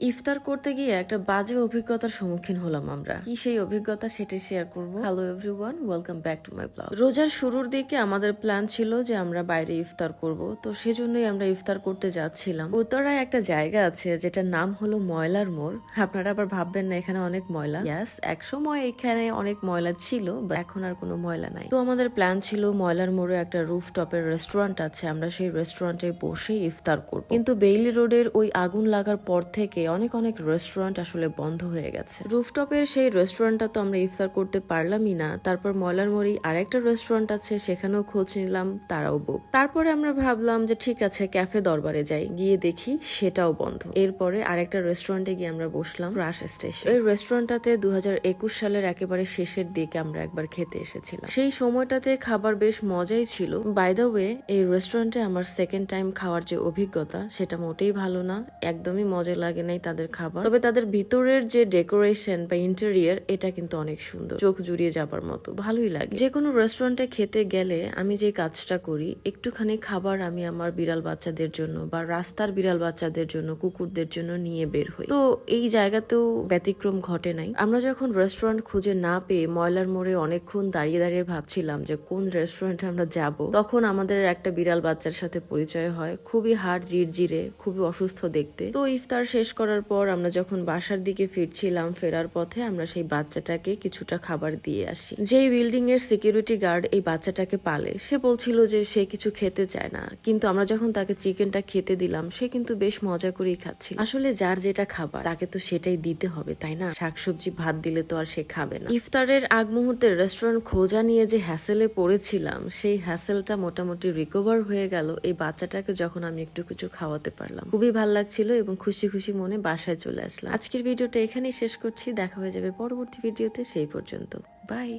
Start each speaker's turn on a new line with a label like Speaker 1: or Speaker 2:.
Speaker 1: ইফতার করতে গিয়ে একটা বাজে অভিজ্ঞতার সম্মুখীন হলাম আমরা। কি সেই অভিজ্ঞতা সেটা শেয়ার করব? Hello everyone welcome back to my blog রোজার শুরুর দিকে আমাদের প্ল্যান ছিল যে আমরা বাইরে ইফতার করব, তো সেজন্যই আমরা ইফতার করতে যাচ্ছিলাম। উত্তরায় একটা জায়গা আছে যেটার নাম হলো ময়লার মোড়। আপনারা আবার ভাববেন না, এখানে অনেক ময়লা। ইয়াস এক সময় এখানে অনেক ময়লা ছিল এখন আর কোনো ময়লা নাই। তো আমাদের প্ল্যান ছিল ময়লার মোড়ে একটা রুফ টপের রেস্টুরেন্ট আছে, আমরা সেই রেস্টুরেন্টে বসে ইফতার করব। কিন্তু বেইলি রোডের ওই আগুন লাগার পর থেকে অনেক অনেক রেস্টুরেন্ট আসলে বন্ধ হয়ে গেছে। রুফটপের সেই রেস্টুরেন্টটা তো আমরা ইফতার করতে পারলামই না। তারপর ময়লার মোড়ি আরেকটা রেস্টুরেন্ট আছে, সেখানেও খোঁজ নিলাম, তারাও বুক তারপরে আমরা ভাবলাম যে ঠিক আছে ক্যাফে দরবারে যাই, গিয়ে দেখি সেটাও বন্ধ। এরপরে আরেকটা রেস্টুরেন্টে গিয়ে আমরা বসলাম রাশ স্টেশন এই রেস্টুরেন্টটাতে দু হাজার একুশ সালের একেবারে শেষের দিকে আমরা একবার খেতে এসেছিলাম। সেই সময়টাতে খাবার বেশ মজাই ছিল। বাই দ্য ওয়ে এই রেস্টুরেন্টে আমার সেকেন্ড টাইম খাওয়ার যে অভিজ্ঞতা, সেটা মোটেই ভালো না। একদমই মজা লাগে নাই তাদের খাবার। তবে তাদের ভিতরের যে ডেকোরেশন বা ইন্টেরিয়ার, এটা কিন্তু অনেক সুন্দর। চোখ জুড়িয়ে যাবার মতো। ভালোই লাগে। যে কোনো রেস্টুরেন্টে খেতে গেলে আমি যে কাজটা করি, একটুখানি খাবার আমি আমার বিড়াল বাচ্চাদের জন্য বা রাস্তার বিড়াল বাচ্চাদের জন্য, কুকুরদের জন্য নিয়ে বের হই। তো এই জায়গাতেও ব্যতিক্রম ঘটে নাই। আমরা যখন রেস্টুরেন্ট খুঁজে না পেয়ে ময়লার মোড়ে অনেকক্ষণ দাঁড়িয়ে দাঁড়িয়ে ভাবছিলাম যে কোন রেস্টুরেন্টে আমরা যাব, তখন আমাদের একটা বিড়াল বাচ্চার সাথে পরিচয় হয়। খুবই হাড় জিরজিরে, খুবই অসুস্থ দেখতে। তো ইফতার শেষ করার পর আমরা যখন বাসার দিকে ফিরছিলাম, ফেরার পথে আমরা সেই বাচ্চাটাকে কিছুটা খাবার দিয়ে আসি। যেই বিল্ডিং এর সিকিউরিটি গার্ড এই বাচ্চাটাকে পালে, সে বলছিল যে সে কিছু খেতে চায় না। কিন্তু আমরা যখন তাকে চিকেনটা খেতে দিলাম, সে কিন্তু বেশ মজা করেই খাচ্ছিল। আসলে যার যেটা খাবার, তাকে তো সেটাই দিতে হবে, তাই না? শাকসবজি ভাত দিলে তো আর সে খাবে না। ইফতারের আগ মুহূর্তে রেস্টুরেন্ট খোঁজা নিয়ে যে হ্যাসেলে পড়েছিলাম, সেই হ্যাসেলটা মোটামুটি রিকভার হয়ে গেল। এই বাচ্চাটাকে যখন আমি একটু কিছু খাওয়াতে পারলাম। খুবই ভালো লাগছিল এবং খুশি খুশি মনে বাসায় চলে আসলাম। আজকের ভিডিওটা এখানেই শেষ করছি। দেখা হয়ে যাবে পরবর্তী ভিডিওতে, সেই পর্যন্ত। বাই।